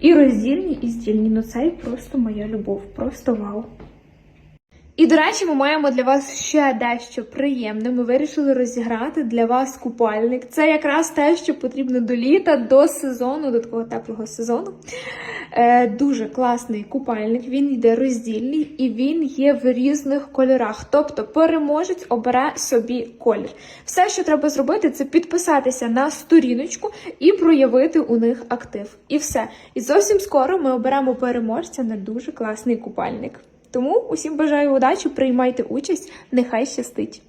І роздільні, і здільні. Ну це просто моя любов, просто вау. І, до речі, ми маємо для вас ще дещо приємне. Ми вирішили розіграти для вас купальник. Це якраз те, що потрібно до літа, до сезону, до такого теплого сезону. Е, дуже класний купальник. Він йде роздільний і він є в різних кольорах. Тобто переможець обере собі колір. Все, що треба зробити, це підписатися на сторіночку і проявити у них актив. І все. І зовсім скоро ми оберемо переможця на дуже класний купальник. Тому усім бажаю удачі, приймайте участь, нехай щастить.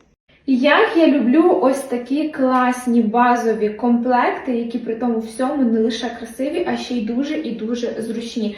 Як я люблю ось такі класні базові комплекти, які при тому всьому не лише красиві, а ще й дуже і дуже зручні.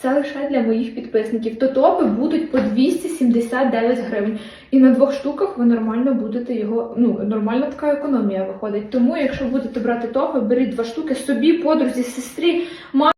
це лише для моїх підписників, то топи будуть по 279 гривень. І на двох штуках ви нормально будете його, ну, нормальна така економія виходить. Тому, якщо будете брати топи, беріть два штуки собі, подрузі, сестрі, мамі.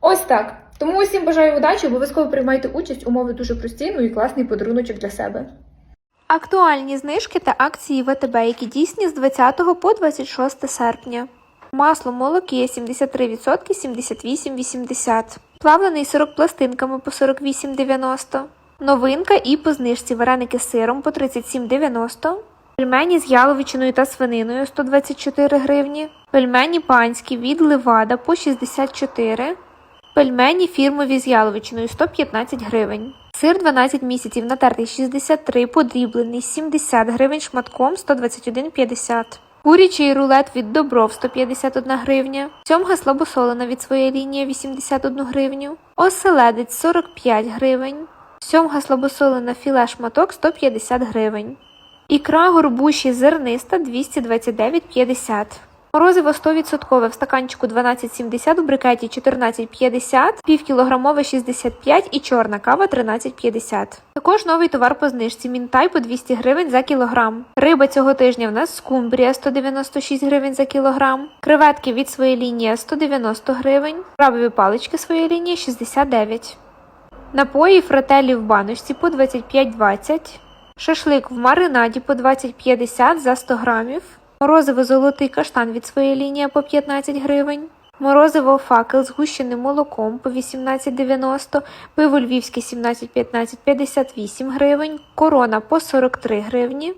Ось так. Тому усім бажаю удачі, обов'язково приймайте участь, умови дуже прості, ну і класний подаруночок для себе. Актуальні знижки та акції ВТБ, які дійсні з 20 по 26 серпня. Масло молоки 73% 78,80. Плавлений сирок пластинками по 48,90. Новинка і по знижці вареники з сиром по 37,90. Пельмені з яловичиною та свининою 124 гривні. Пельмені панські від Левада по 64. Пельмені фірмові з яловичиною 115 гривень. Сир 12 місяців натертий 63, подріблений 70 гривень шматком 121,50. Курячий рулет від Добров 151 гривня. Сьомга слабосолена від своєї лінії 81 гривню. Оселедець 45 гривень. Сьомга слабосолена філе шматок 150 гривень. Ікра горбуші зерниста 229,50. Морозиво 100% в стаканчику 12,70, в брикеті 14,50, півкілограмове 65 і чорна кава 13,50. Також новий товар по знижці мінтай по 200 гривень за кілограм. Риба цього тижня в нас скумбрія 196 гривень за кілограм. Креветки від своєї лінії 190 гривень. Крабові палички своєї лінії 69. Напої фрателі в баночці по 25,20. Шашлик в маринаді по 20,50 за 100 грамів. Морозиво золотий каштан від своєї лінії по 15 гривень. Морозиво факел з гущеним молоком по 18,90, пиво львівське 17,15 58 гривень, корона по 43 гривні,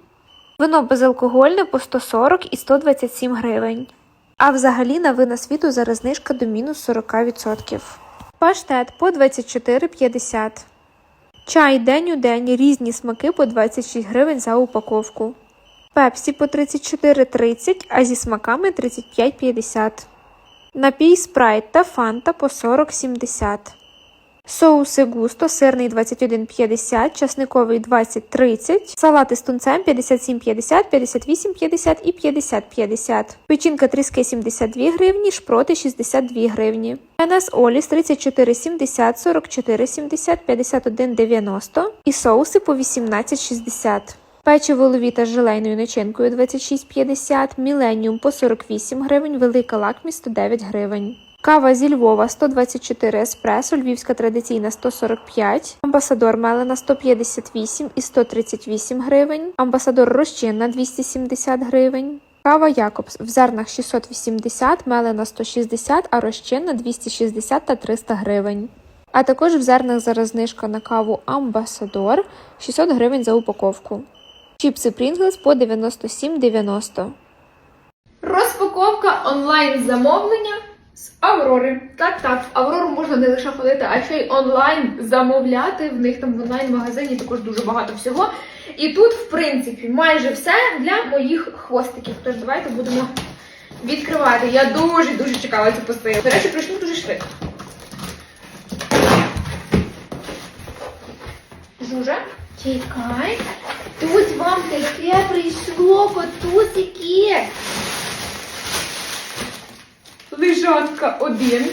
вино безалкогольне по 140 і 127 гривень. А взагалі на вина світу зараз знижка до мінус 40%. Паштет по 24,50. Чай день у день різні смаки по 26 гривень за упаковку. Пепсі по 34,30, а зі смаками 35,50. Напій спрайт та фанта по 40,70. Соуси густо, сирний 21,50, часниковий 20,30, салати з тунцем 57,50, 58,50 і 50,50. Печінка тріски 72 гривні, шпроти 62 гривні. НС Оліс 34,70, 44,70, 51,90 і соуси по 18,60. Печиво ловіта з желейною начинкою 26,50, Міленіум по 48 гривень, велика лакмість 109 гривень. Кава зі Львова 124 еспресо, львівська традиційна 145, амбасадор мелена 158 і 138 гривень, амбасадор розчинна 270 гривень. Кава Якобс в зернах 680, мелена 160, а розчинна 260 та 300 гривень. А також в зернах зараз знижка на каву Амбасадор 600 гривень за упаковку. Чіпси Pringles по 97,90. Розпаковка онлайн замовлення з Аврори. Так, так, Аврору можна не лише ходити, а ще й онлайн замовляти. В них там в онлайн-магазині також дуже багато всього. І тут, в принципі, майже все для моїх хвостиків. Тож давайте будемо відкривати. Я дуже дуже чекала цю посилку. До речі, прийшло дуже швидко. Жужа, чекай. Тут вам таке прийшло котусики. Лежанка 1.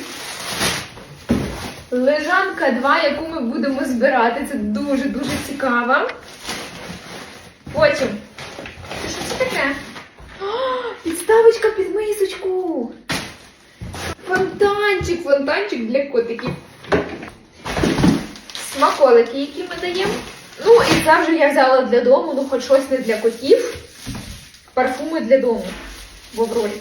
Лежанка 2, яку ми будемо збирати. Це дуже-дуже цікаво. Потім. Що це таке? О, підставочка під мисочку. Фонтанчик, фонтанчик для котиків. Смаколики, які ми даємо. Ну, і це я взяла для дому, ну хоч щось не для котів. Парфуми для дому в Аврорі.